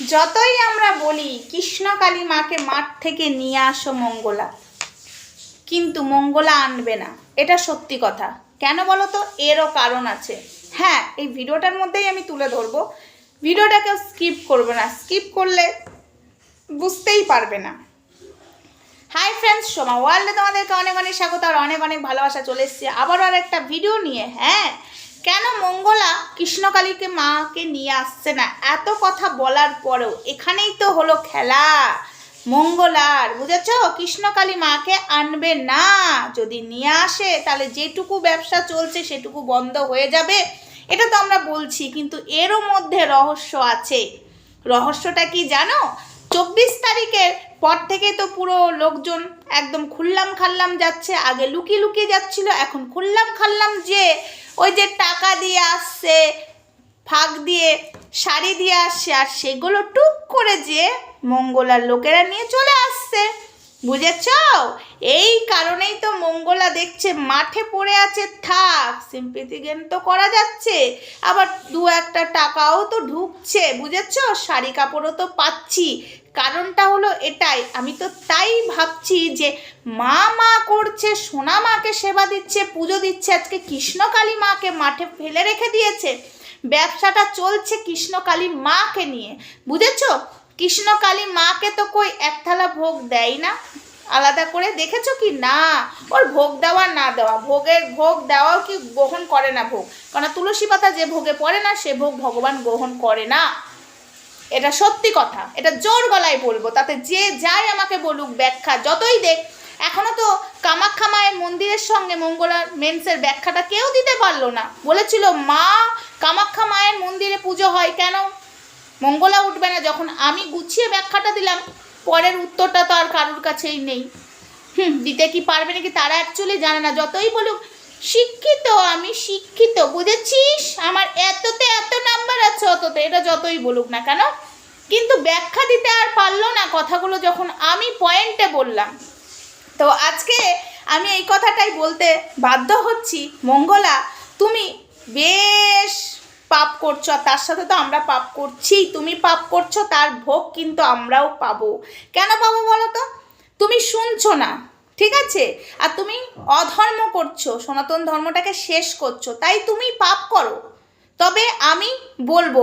যতই আমরা বলি, কৃষ্ণকালী মাকে মাঠ থেকে নিয়ে আসো মঙ্গলা। কিন্তু মঙ্গলা আনবে না। এটা সত্যি কথা। কেন বলো তো? এরও কারণ আছে। হ্যাঁ এই ভিডিওটার মধ্যেই আমি তুলে ধরবো। ভিডিওটাকে স্কিপ করবে না। স্কিপ করলে বুঝতেই পারবে না। হাই ফ্রেন্ডস, সোমা ওয়ার্ল্ডে তোমাদেরকে অনেক অনেক স্বাগত আর অনেক অনেক ভালোবাসা চলে এসছে। আবারও আর একটা ভিডিও নিয়ে হ্যাঁ? কেন মঙ্গলা কৃষ্ণকালীকে মাকে নিয়ে আসছে না? এত কথা বলার পরেও এখানেই তো হলো খেলা। মঙ্গলার, বুঝেছ? কৃষ্ণকালী মাকে আনবে না। যদি নিয়ে আসে, তাহলে যেটুকু ব্যবসা চলছে সেটুকু বন্ধ হয়ে যাবে। এটা তো আমরা বলছি, কিন্তু এরও মধ্যে রহস্য আছে। রহস্যটা কি জানো? চব্বিশ তারিখের পর থেকে তো পুরো লোকজন একদম খুললাম খাল্লাম যাচ্ছে। আগে লুকিয়ে লুকিয়ে যাচ্ছিল, এখন খুললাম খাল্লাম যে ওই যে টাকা দিয়ে আসছে, ফাঁক দিয়ে, শাড়ি দিয়ে আসছে, আর সেগুলো টুক করে যে মঙ্গলার লোকেরা নিয়ে চলে আসছে। বুঝেছ? এই কারণেই তো মঙ্গলা দেখছে মাঠে পড়ে আছে, থাক সিম্পিতি গেম তো করা যাচ্ছে, আবার দু একটা টাকাও তো ঢুকছে, বুঝেছ? শাড়ি কাপড়ও তো পাচ্ছি কারণটা হলো এটাই। আমি তো তাই ভাবছি যে মা মা করছে, সোনা মাকে সেবা দিচ্ছে, পুজো দিচ্ছে, আজকে কৃষ্ণকালী মাকে মাঠে ফেলে রেখে দিয়েছে। ব্যবসাটা চলছে কৃষ্ণকালী মাকে নিয়ে। বুঝেছ? কৃষ্ণকালী মাকে তো কই এক থালা ভোগ দেয় না? আলাদা করে দেখেছ কি? না, ওর ভোগ দেওয়া না দেওয়া। ভোগের ভোগ দেওয়াও কি গ্রহণ করে না ভোগ? কারণ তুলসী পাতা যে ভোগে পড়ে না, সে ভোগ ভগবান গ্রহণ করে না। এটা সত্যি কথা, এটা জোর গলায় বলব, তাতে যে যাই আমাকে বলুক ব্যাখ্যা যতই দেখ, এখনও তো কামাখ্যা মায়ের মন্দিরের সঙ্গে মঙ্গলার মেন্সের ব্যাখ্যাটা কেউ দিতে পারল না, বলেছিল, মা, কামাখ্যা মায়ের মন্দিরে পুজো হয় কেন? মঙ্গলা উঠবে না, যখন আমি গুছিয়ে ব্যাখ্যাটা দিলাম, পরের উত্তরটা তো আর কারোর কাছেই নেই। হুম, দিতে কি পারবে নাকি তারা অ্যাকচুয়ালি জানে না, যতই বলুক, শিক্ষিত, আমি শিক্ষিত, বুঝেছিস? আমার এত অততে এটা যতই বলুক না কেন, কিন্তু ব্যাখ্যা দিতে আর পারল না কথাগুলো যখন আমি পয়েন্টে বললাম। তো আজকে আমি এই কথাটাই বলতে বাধ্য হচ্ছি। মঙ্গলা, তুমি বেশ পাপ করছ, আর তার সাথে তো আমরা পাপ করছি। তুমি পাপ করছ, তার ভোগ কিন্তু আমরাও পাবো। কেন পাবো বলো তো? তুমি শুনছো না, ঠিক আছে? আর তুমি অধর্ম করছ, সনাতন ধর্মটাকে শেষ করছ, তাই তুমি পাপ করো। তবে আমি বলব,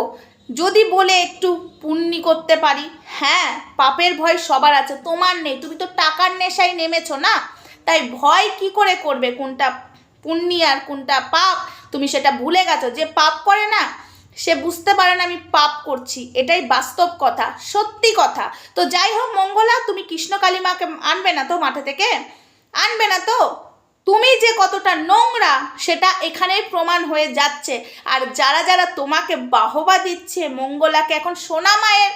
যদি বলে একটু পুণ্যি করতে পারি হ্যাঁ পাপের ভয় সবার আছে, তোমার নেই, তুমি তো টাকার নেশায় নেমেছো না? তাই ভয় কি করে করবে কোনটা পুণ্যি আর কোনটা পাপ? তুমি সেটা ভুলে গেছো, যে পাপ করে না, সে বুঝতে পারে না আমি পাপ করছি, এটাই বাস্তব কথা, সত্যি কথা। তো যাই হোক মঙ্গলা, তুমি কৃষ্ণকালী মাকে আনবে না তো মাঠে থেকে? আনবে না তো? তুমি যে কতটা নোংরা, সেটা এখানেই প্রমাণ হয়ে যাচ্ছে। আর যারা যারা তোমাকে বাহবা দিচ্ছে, মঙ্গলাকে এখন সোনা মায়ের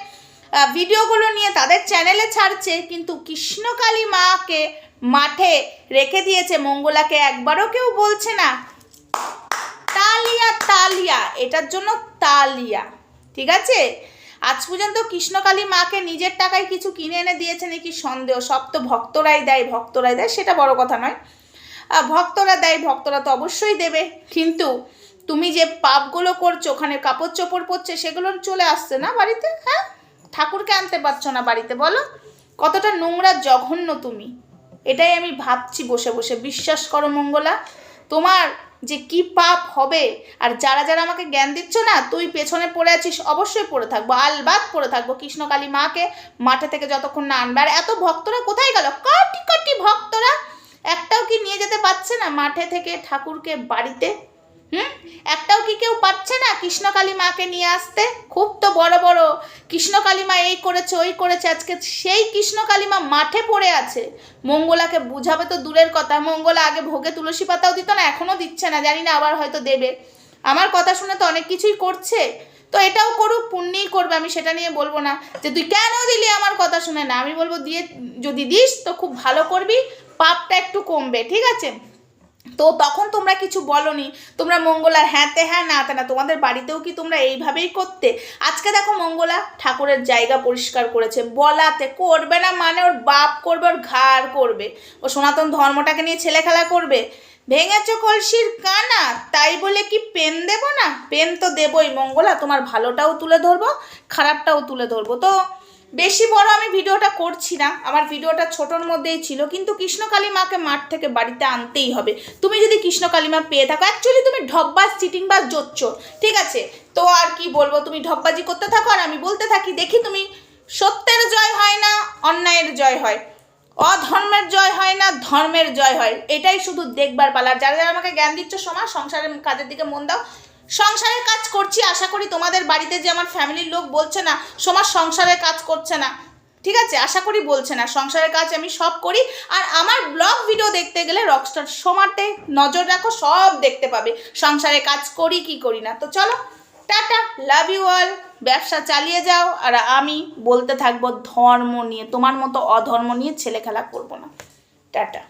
ভিডিওগুলো নিয়ে তাদের চ্যানেলে ছাড়ছে, কিন্তু কৃষ্ণকালী মাকে মাঠে রেখে দিয়েছে, মঙ্গলাকে একবারও কেউ বলছে না। তালিয়া তালিয়া, এটার জন্য তালিয়া, ঠিক আছে? আজ পর্যন্ত কৃষ্ণকালী মাকে নিজের টাকায় কিছু কিনে এনে দিয়েছে নাকি সন্দেহ? সব তো ভক্তরাই দেয় ভক্তরাই দেয়, সেটা বড় কথা নয়। ভক্তরা দেয়, ভক্তরা তো অবশ্যই দেবে। কিন্তু তুমি যে পাপগুলো করছ, ওখানে কাপড় চোপড় পরছে, সেগুলো চলে আসছে না বাড়িতে? হ্যাঁ? ঠাকুরকে আনতে পারছ না বাড়িতে, বলো? কতটা নোংরা, জঘন্য তুমি। এটাই আমি ভাবছি বসে বসে। বিশ্বাস করো মঙ্গলা, তোমার যে কি পাপ হবে, আর যারা যারা আমাকে জ্ঞান দিচ্ছ না, তুই পেছনে পড়ে আছিস, অবশ্যই পড়ে থাকব, আলবাদ পড়ে থাকব। কৃষ্ণকালী মাকে মাঠে থেকে যতক্ষণ না আনবে। আর এত ভক্তরা কোথায় গেল? কটি কটি ভক্তরা। একটাও কি নিয়ে যেতে পারছে না মাঠে থেকে ঠাকুরকে বাড়িতে? হুম? একটাও কি কেউ পাচ্ছে না কৃষ্ণকালী মাকে নিয়ে আসতে? খুব তো বড় বড় কৃষ্ণকালী মা এই করেছে, ওই করেছে, আজকে সেই কৃষ্ণকালী মা মাঠে পড়ে আছে। মঙ্গলাকে বুঝাবে তো দূরের কথা, মঙ্গলা আগে ভোগে তুলসী পাতাও দিত না এখনও দিচ্ছে না, জানি না আবার হয়তো দেবে। আমার কথা শুনে তো অনেক কিছুই করছে। তো এটাও করুক, পুণ্যই করবে, আমি সেটা নিয়ে বলব না। যে তুই কেন দিলি আমার কথা শুনে না? আমি বলব দিয়ে, যদি দিস তো খুব ভালো করবি। পাপটা একটু কমবে, ঠিক আছে? তো তখন তোমরা কিছু বলনি, তোমরা মঙ্গলার হ্যাঁতে হ্যাঁ নাতে না, তোমাদের বাড়িতেও কি তোমরা এইভাবেই করতে? আজকে দেখো মঙ্গলা ঠাকুরের জায়গা পরিষ্কার করেছে, বলাতে করবে না মানে ওর বাপ করবে, ওর ঘাড় করবে। ও সনাতন ধর্মটাকে নিয়ে ছেলে খেলা করবে? ভেঙেছ কলসির কানা, তাই বলে কি পেন দেব না? পেন তো দেবই মঙ্গলা, তোমার ভালোটাও তুলে ধরবো, খারাপটাও তুলে ধরবো। তো বেশি বড় আমি ভিডিওটা করছি না, আমার ভিডিওটা ছোটোর মধ্যেই ছিল, কিন্তু কৃষ্ণকালী মাকে মাঠ থেকে বাড়িতে আনতেই হবে। তুমি যদি কৃষ্ণকালী মা পেয়ে থাকো অ্যাকচুয়ালি তুমি ঢপবাজ চিটিং বা জোচ্চোর, ঠিক আছে? তো আর কি বলব, তুমি ঢপবাজি করতে থাকো আর আমি বলতে থাকি, দেখি তুমি সত্যের জয় হয় না, অন্যায়ের জয় হয়? অধর্মের জয় হয় না, ধর্মের জয় হয়? এটাই শুধু দেখবার পালার যারা যারা আমাকে জ্ঞান দিচ্ছ, সমাজ, সংসারের কাজের দিকে মন দাও সংসারের কাজ করছি, আশা করি তোমাদের বাড়িতে যে আমার ফ্যামিলির লোক বলছে না, সমাজ সংসারের কাজ করছে না। ঠিক আছে? আশা করি বলছে না। সংসারের কাজ আমি সব করি। আর আমার ব্লগ ভিডিও দেখতে গেলে রকস্টার সোমাতে নজর রাখো, সব দেখতে পাবে। সংসারে কাজ করি কি করি না। তো চলো, টাটা লাভ ইউ অল ব্যবসা চালিয়ে যাও। আর আমি বলতে থাকব ধর্ম নিয়ে। তোমার মতো অধর্ম নিয়ে ছেলে খেলা করব না। টাটা।